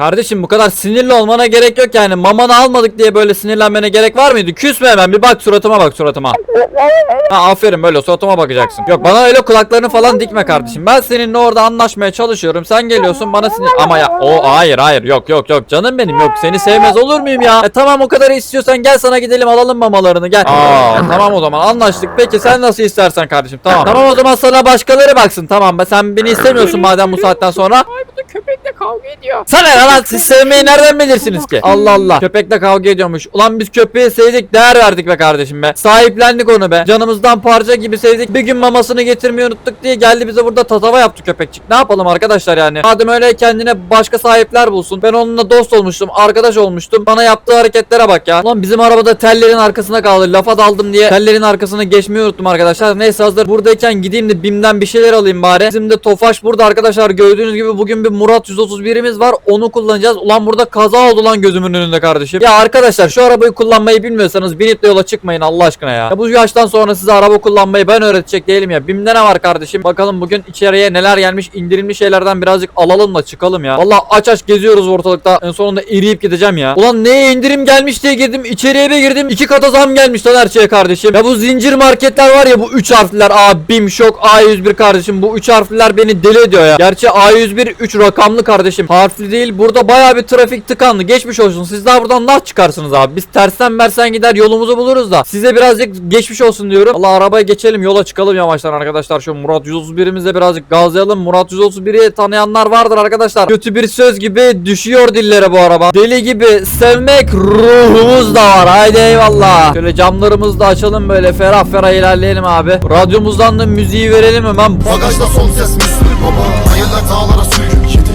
Kardeşim bu kadar sinirli olmana gerek yok yani. Mamanı almadık diye böyle sinirlenmene gerek var mıydı? Küsme hemen bir bak suratıma bak suratıma. Ha aferin böyle suratıma bakacaksın. Yok bana öyle kulaklarını falan dikme kardeşim. Ben seninle orada anlaşmaya çalışıyorum. Sen geliyorsun bana sinir... Ama ya o hayır hayır yok yok yok canım benim yok. Seni sevmez olur muyum ya? E, tamam o kadar istiyorsan gel sana gidelim alalım mamalarını gel. Aa tamam o zaman anlaştık. Peki sen nasıl istersen kardeşim tamam. Tamam o zaman sana başkaları baksın tamam. Sen beni istemiyorsun madem bu saatten sonra. Ay bu da köpekle kavga ediyor. Sana ne lan siz sevmeyi nereden bilirsiniz ki? Allah Allah. Köpekle kavga ediyormuş. Ulan biz köpeği sevdik değer verdik be kardeşim be. Sahiplendik onu be. Canımızdan parça gibi sevdik. Bir gün mamasını getirmeyi unuttuk diye geldi bize burada tatava yaptı köpekçik. Ne yapalım arkadaşlar yani? Madem öyle kendine başka sahipler bulsun. Ben onunla dost olmuştum. Arkadaş olmuştum. Bana yaptığı hareketlere bak ya. Ulan bizim arabada tellerin arkasına kaldı. Lafa daldım diye tellerin arkasına geçmeyi unuttum arkadaşlar. Neyse hazır buradayken gideyim de BİM'den bir şeyler alayım bari. Bizim de Tofaş burada arkadaşlar. Gördüğünüz gibi bugün bir Murat 131'imiz var. Onu kullanacağız. Ulan burada kaza oldu lan gözümün önünde kardeşim. Ya arkadaşlar şu arabayı kullanmayı bilmiyorsanız binip de yola çıkmayın Allah aşkına ya. ya bu yaştan sonra size araba kullanmayı ben öğretecek değilim ya. BİM'de ne var kardeşim? Bakalım bugün içeriye neler gelmiş. indirimli şeylerden birazcık alalım da çıkalım ya. Valla aç aç geziyoruz ortalıkta. En sonunda eriyip gideceğim ya. Ulan neye indirim gelmiş diye girdim. İçeriye bir girdim. iki kata zam gelmiş lan her şeye kardeşim. Ya bu zincir marketler var ya bu 3 harfler. A BİM şok A101 kardeşim. Bu 3 harfler beni deli ediyor ya. Gerçi A101 3 rakamlı kardeşim. Harfli değil. Burada baya bir trafik tıkandı. Geçmiş olsun. Siz daha buradan nah çıkarsınız abi. Biz tersten mersen gider yolumuzu buluruz da. Size birazcık geçmiş olsun diyorum. Allah arabaya geçelim yola çıkalım yavaştan arkadaşlar. Şu Murat 131'imizle birazcık gazlayalım. Murat 131'i tanıyanlar vardır arkadaşlar. Kötü bir söz gibi düşüyor dillere bu araba. Deli gibi sevmek ruhumuz da var. Haydi eyvallah. Şöyle camlarımızı da açalım böyle ferah ferah ilerleyelim abi. Radyomuzdan da müziği verelim hemen. Bagajda son ses Müslüm baba Hayırlar dağlara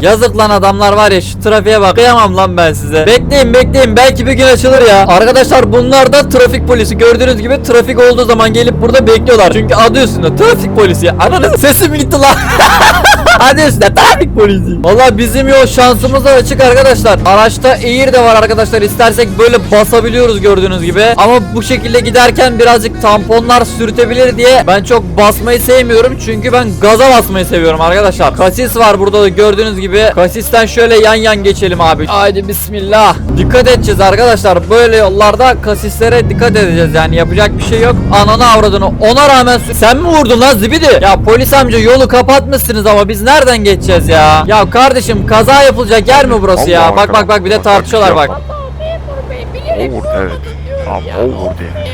Yazık lan adamlar var ya şu trafiğe bak. Lan ben size. Bekleyin bekleyin belki bir gün açılır ya. Arkadaşlar bunlar da trafik polisi. Gördüğünüz gibi trafik olduğu zaman gelip burada bekliyorlar. Çünkü adı üstünde trafik polisi. Ananı sesim gitti lan. Hadi üstüne trafik polisi. Valla bizim yol şansımız da açık arkadaşlar. Araçta eğir de var arkadaşlar. İstersek böyle basabiliyoruz gördüğünüz gibi. Ama bu şekilde giderken birazcık tamponlar sürtebilir diye ben çok basmayı sevmiyorum. Çünkü ben gaza basmayı seviyorum arkadaşlar. Kasis var burada da gördüğünüz gibi. Kasisten şöyle yan yan geçelim abi. Haydi bismillah. Dikkat edeceğiz arkadaşlar. Böyle yollarda kasislere dikkat edeceğiz yani. Yapacak bir şey yok. Ananı avradını. Ona rağmen sen mi vurdun lan zibidi? Ya polis amca yolu kapatmışsınız ama biz nereden geçeceğiz ya? Ya kardeşim kaza yapılacak yer mi burası ya? Bak bak bak bir de tartışıyorlar bak. bak. Valla memur bey bilerek O vurdu, vurmadım evet. ya. o vurdu yani.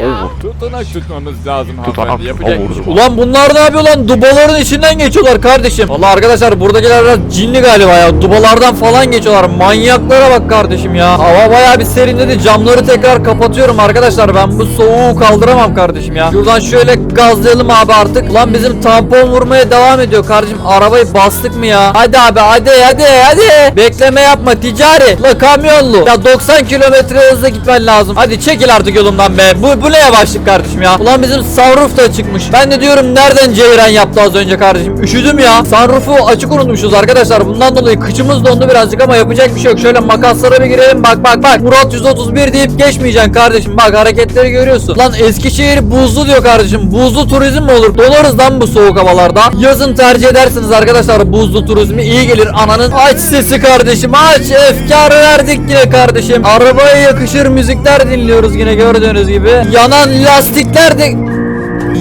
Ya. Tutanak tutmamız lazım Tutanak, hanımefendi. Yapacak bir şey. Ulan bunlar ne yapıyor lan? Dubaların içinden geçiyorlar kardeşim. Valla arkadaşlar buradakiler biraz cinli galiba ya. Dubalardan falan geçiyorlar. Manyaklara bak kardeşim ya. Hava bayağı bir serinledi. Camları tekrar kapatıyorum arkadaşlar. Ben bu soğuğu kaldıramam kardeşim ya. Şuradan şöyle gazlayalım abi artık. Ulan bizim tampon vurmaya devam ediyor kardeşim. Arabayı bastık mı ya? Hadi abi hadi hadi hadi. Bekleme yapma ticari. La kamyonlu. Ya 90 kilometre hızla gitmen lazım. Hadi çekil artık yolumdan be. Bu, bu ne yavaşlık kardeşim ya? Ulan bizim sunroof da çıkmış. Ben de diyorum nereden ceyran yaptı az önce kardeşim. Üşüdüm ya. Sunroof'u açık unutmuşuz arkadaşlar. Bundan dolayı kıçımız dondu birazcık ama yapacak bir şey yok. Şöyle makaslara bir girelim. Bak bak bak. Murat 131 deyip geçmeyeceksin kardeşim. Bak hareketleri görüyorsun. Lan Eskişehir buzlu diyor kardeşim. Buzlu turizm mi olur? Dolarız lan bu soğuk havalarda. Yazın tercih edersiniz arkadaşlar buzlu turizmi. iyi gelir ananın. Aç sesi kardeşim aç. Efkar verdik yine kardeşim. Arabaya yakışır müzikler dinliyoruz yine gördüğünüz gibi. Yanan lastikler de...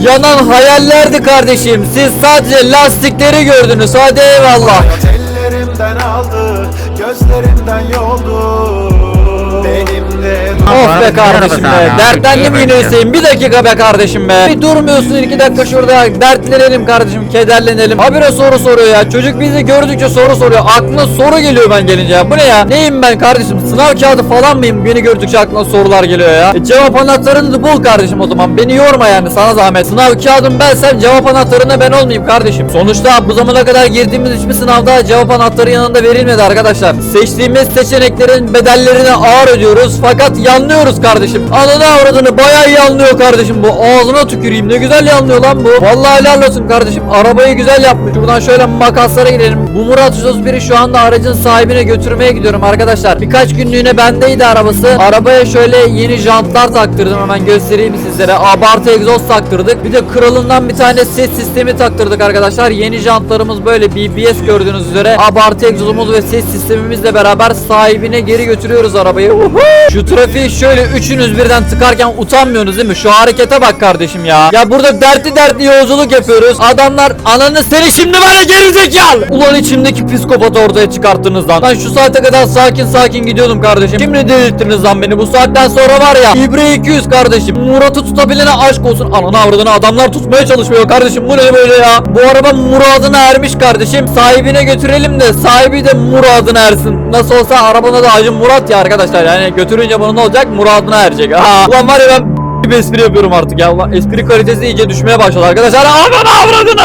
Yanan hayallerdi kardeşim. Siz sadece lastikleri gördünüz. Hadi eyvallah. Hayat ellerimden aldı, gözlerimden yoldu. Of be kardeşim be. Dertlendim yine Hüseyin. Bir dakika be kardeşim be. Bir durmuyorsun iki dakika şurada. Dertlenelim kardeşim. Kederlenelim. Habire soru soruyor ya. Çocuk bizi gördükçe soru soruyor. Aklına soru geliyor ben gelince ya. Bu ne ya? Neyim ben kardeşim? Sınav kağıdı falan mıyım? Beni gördükçe aklına sorular geliyor ya. E, cevap anahtarını da bul kardeşim o zaman. Beni yorma yani sana zahmet. Sınav kağıdım bensem cevap anahtarına ben olmayayım kardeşim. Sonuçta bu zamana kadar girdiğimiz hiçbir sınavda cevap anahtarı yanında verilmedi arkadaşlar. Seçtiğimiz seçeneklerin bedellerini ağır ödüyoruz. Fakat yanlış anlıyoruz kardeşim. Ananı avradını bayağı iyi anlıyor kardeşim bu. Ağzına tüküreyim ne güzel yanlıyor lan bu. Vallahi helal olsun kardeşim. Arabayı güzel yapmış. Buradan şöyle makaslara gidelim. Bu Murat 131'i şu anda aracın sahibine götürmeye gidiyorum arkadaşlar. Birkaç günlüğüne bendeydi arabası. Arabaya şöyle yeni jantlar taktırdım hemen göstereyim sizlere. Abartı egzoz taktırdık. Bir de kralından bir tane ses sistemi taktırdık arkadaşlar. Yeni jantlarımız böyle BBS gördüğünüz üzere. Abartı egzozumuz ve ses sistemimizle beraber sahibine geri götürüyoruz arabayı. Şu trafiği şöyle üçünüz birden tıkarken utanmıyorsunuz değil mi? Şu harekete bak kardeşim ya. Ya burada dertli dertli yolculuk yapıyoruz. Adamlar ananı seni şimdi bana geri zekalı. Ulan içimdeki psikopatı ortaya çıkarttınız lan. Ben şu saate kadar sakin sakin gidiyordum kardeşim. Şimdi delirttiniz lan beni. Bu saatten sonra var ya. İbre 200 kardeşim. Murat'ı tutabilene aşk olsun. Ananı avradını adamlar tutmaya çalışmıyor kardeşim. Bu ne böyle ya? Bu araba muradına ermiş kardeşim. Sahibine götürelim de sahibi de muradına ersin. Nasıl olsa arabada da Hacı Murat ya arkadaşlar. Yani götürünce bunu ne olacak? Muradına erecek. Aa, ulan var ya ben bir espri yapıyorum artık ya. Ulan espri kalitesi iyice düşmeye başladı arkadaşlar. Ananı avradını.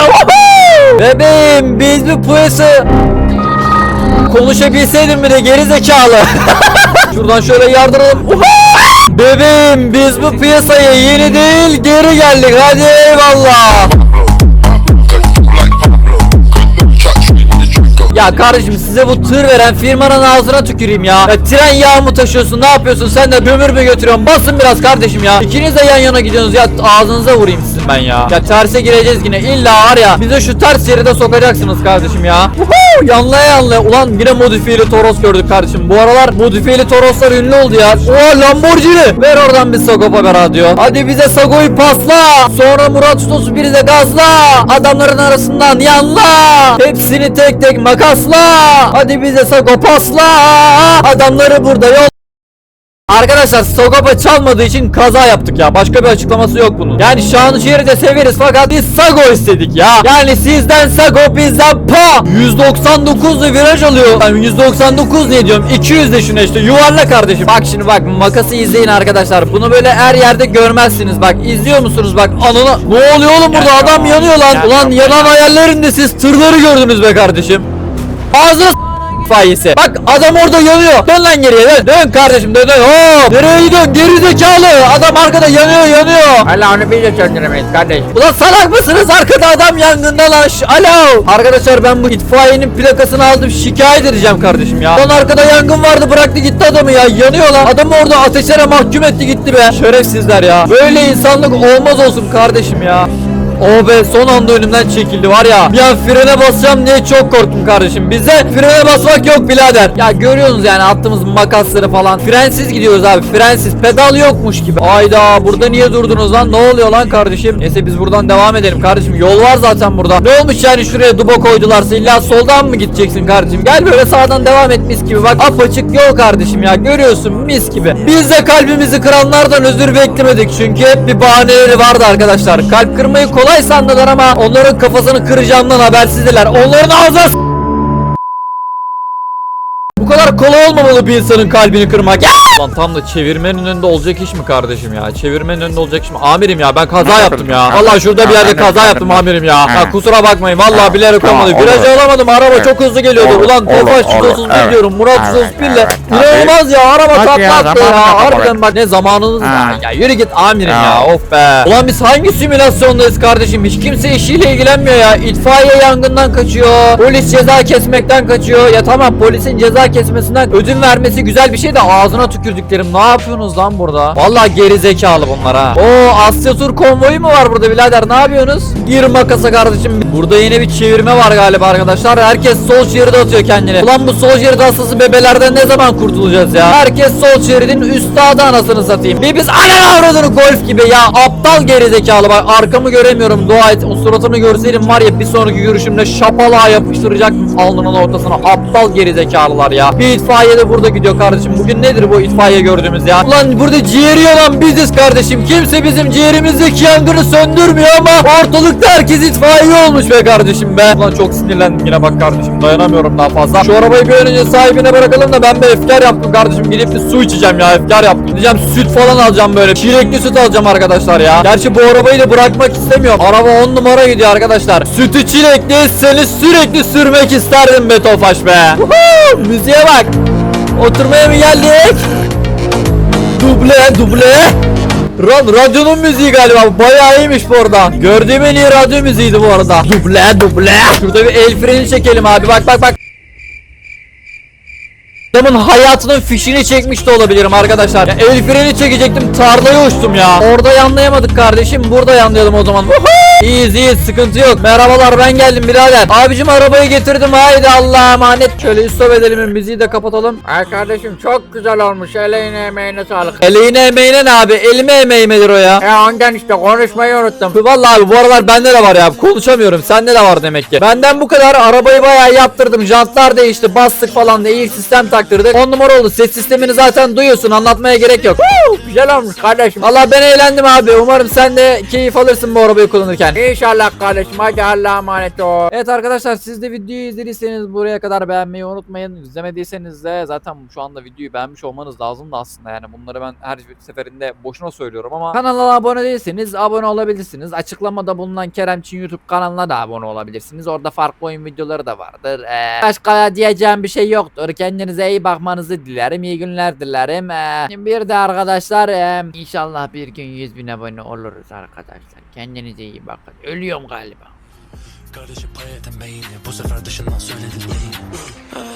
Bebeğim biz bir piyasa konuşabilseydim bir de geri zekalı. Şuradan şöyle yardıralım. Bebeğim biz bu piyasaya yeni değil geri geldik. Hadi eyvallah. Ya kardeşim size bu tır veren firmanın ağzına tüküreyim ya. ya. Tren yağı mı taşıyorsun ne yapıyorsun sen de kömür mü götürüyorsun basın biraz kardeşim ya. İkiniz de yan yana gidiyorsunuz ya ağzınıza vurayım ben ya. Ya terse gireceğiz yine illa var ya bize şu ters yeri de sokacaksınız kardeşim ya. Woohoo! yanlaya yanlaya ulan yine modifiyeli Toros gördük kardeşim. Bu aralar modifiyeli Toroslar ünlü oldu ya. Oha Lamborghini. Ver oradan bir Sagopa be radyo. Hadi bize Sago'yu pasla. Sonra Murat Ustası bir de gazla. Adamların arasından yanla. Hepsini tek tek makasla. Hadi bize Sago pasla. Adamları burada yol. Arkadaşlar Sagopa çalmadığı için kaza yaptık ya. Başka bir açıklaması yok bunun. Yani Şanışehir'i de severiz fakat biz Sago istedik ya. Yani sizden Sago bizden pa. 199 viraj alıyor. Ben 199 ne diyorum? 200 de şuna işte yuvarla kardeşim. Bak şimdi bak makası izleyin arkadaşlar. Bunu böyle her yerde görmezsiniz. Bak izliyor musunuz? Bak anına. Ne oluyor oğlum burada? Adam yanıyor lan. Ulan yanan hayallerinde siz tırları gördünüz be kardeşim. Ağzına itfaiyesi. Bak adam orada yanıyor. Dön lan geriye dön. Dön kardeşim dön dön. Hop. Nereye gidiyorsun? Geri zekalı. Adam arkada yanıyor yanıyor. Hala onu biz de söndüremeyiz kardeş. Ulan salak mısınız? Arkada adam yangında lan. Alo. Arkadaşlar ben bu itfaiyenin plakasını aldım. Şikayet edeceğim kardeşim ya. Lan arkada yangın vardı bıraktı gitti adamı ya. Yanıyor lan. Adamı orada ateşlere mahkum etti gitti be. Şerefsizler ya. Böyle insanlık olmaz olsun kardeşim ya. Oh be son anda önümden çekildi var ya. An frene basacağım diye çok korktum kardeşim. Bizde frene basmak yok birader. Ya görüyorsunuz yani attığımız makasları falan. Frensiz gidiyoruz abi frensiz. Pedal yokmuş gibi. Ayda burada niye durdunuz lan? Ne oluyor lan kardeşim? Neyse biz buradan devam edelim kardeşim. Yol var zaten burada. Ne olmuş yani şuraya duba koydularsa illa soldan mı gideceksin kardeşim? Gel böyle sağdan devam et mis gibi. Bak apaçık yol kardeşim ya. Görüyorsun mis gibi. Biz de kalbimizi kıranlardan özür beklemedik. Çünkü hep bir bahaneleri vardı arkadaşlar. Kalp kırmayı kolay sandılar ama onların kafasını kıracağımdan habersizdiler. Onların ağzına kadar kolay olmamalı bir insanın kalbini kırmak. Ya! Lan tam da çevirmenin önünde olacak iş mi kardeşim ya? Çevirmenin önünde olacak iş mi? Amirim ya ben kaza yaptım ya. Vallahi şurada bir yerde kaza yaptım amirim ya. Ya kusura bakmayın vallahi bilerek olmadı. Virajı alamadım. Araba çok hızlı geliyordu. Ulan Tofaş olur. 131 Evet. diyorum. Murat Evet, 131 ile. evet, tabii. İnanılmaz ya. Araba Bak ya, Harbiden bak ne zamanınız var. Ha. Ya yürü git amirim ya. Of be. Ulan biz hangi simülasyondayız kardeşim? Hiç kimse işiyle ilgilenmiyor ya. İtfaiye yangından kaçıyor. Polis ceza kesmekten kaçıyor. Ya tamam polisin ceza kesmesinden ödün vermesi güzel bir şey de ağzına tükürdüklerim. Ne yapıyorsunuz lan burada? Vallahi geri zekalı bunlar ha. Oo Asya Tur konvoyu mu var burada birader? Ne yapıyorsunuz? Gir makasa kardeşim. Burada yine bir çevirme var galiba arkadaşlar. Herkes sol şeride atıyor kendini. Ulan bu sol şerit hastası bebelerden ne zaman kurtulacağız ya? Herkes sol şeridin üstadı anasını satayım. Bir biz anan avradını golf gibi ya. Aptal geri zekalı bak arkamı göremiyorum. Dua et. O suratını görseydim var ya bir sonraki görüşümde şapalağa yapıştıracaktım alnının ortasına. Aptal geri zekalılar ya. Bir itfaiye de burada gidiyor kardeşim. Bugün nedir bu itfaiye gördüğümüz ya? Ulan burada ciğeri yanan biziz kardeşim. Kimse bizim ciğerimizdeki yangını söndürmüyor ama ortalıkta herkes itfaiye olmuş be kardeşim be. Ulan çok sinirlendim yine bak kardeşim. Dayanamıyorum daha fazla. Şu arabayı bir önce sahibine bırakalım da ben bir efkar yaptım kardeşim. Gidip bir su içeceğim ya efkar yaptım. Gideceğim süt falan alacağım böyle. Çilekli süt alacağım arkadaşlar ya. Gerçi bu arabayı da bırakmak istemiyorum. Araba 10 numara gidiyor arkadaşlar. Sütü çilekli seni sürekli sürmek isterdim be Tofaş be. Woohoo! Bak. Oturmaya mı geldik? Duble duble. Lan radyonun müziği galiba bayağı iyiymiş bu arada. Gördüğüm en iyi radyo müziğiydi bu arada. Duble duble. Şurada bir el freni çekelim abi bak bak bak. Adamın hayatının fişini çekmiş de olabilirim arkadaşlar. Ya el freni çekecektim tarlaya uçtum ya. Orada yanlayamadık kardeşim burada yanlayalım o zaman. Woohoo! İyiyiz iyiyiz sıkıntı yok. Merhabalar ben geldim birader. Abicim arabayı getirdim haydi Allah'a emanet. Şöyle stop edelim müziği de kapatalım. Ay kardeşim çok güzel olmuş. Eleğine emeğine sağlık. Eleğine emeğine ne abi? Elime emeğimedir o ya. E ondan işte konuşmayı unuttum. Vallahi abi bu aralar bende de var ya konuşamıyorum sende de var demek ki. Benden bu kadar arabayı bayağı yaptırdım jantlar değişti bastık falan da iyi sistem taktırdık. 10 numara oldu ses sistemini zaten duyuyorsun anlatmaya gerek yok. Güzel olmuş kardeşim. Valla ben eğlendim abi umarım sen de keyif alırsın bu arabayı kullanırken. İnşallah kardeşim. Hadi Allah'a emanet ol. Evet arkadaşlar siz de videoyu izlediyseniz buraya kadar beğenmeyi unutmayın. İzlemediyseniz de zaten şu anda videoyu beğenmiş olmanız lazım da aslında yani bunları ben her seferinde boşuna söylüyorum ama kanala abone değilseniz abone olabilirsiniz. Açıklamada bulunan Keremçin YouTube kanalına da abone olabilirsiniz. Orada farklı oyun videoları da vardır. Ee, başka diyeceğim bir şey yoktur. Kendinize iyi bakmanızı dilerim. İyi günler dilerim. Ee, bir de arkadaşlar e, inşallah bir gün 100 bin abone oluruz arkadaşlar. Kendinize iyi bakın. Ölüyorum galiba. Kardeşim pay Bu sefer dışından söyledin iyi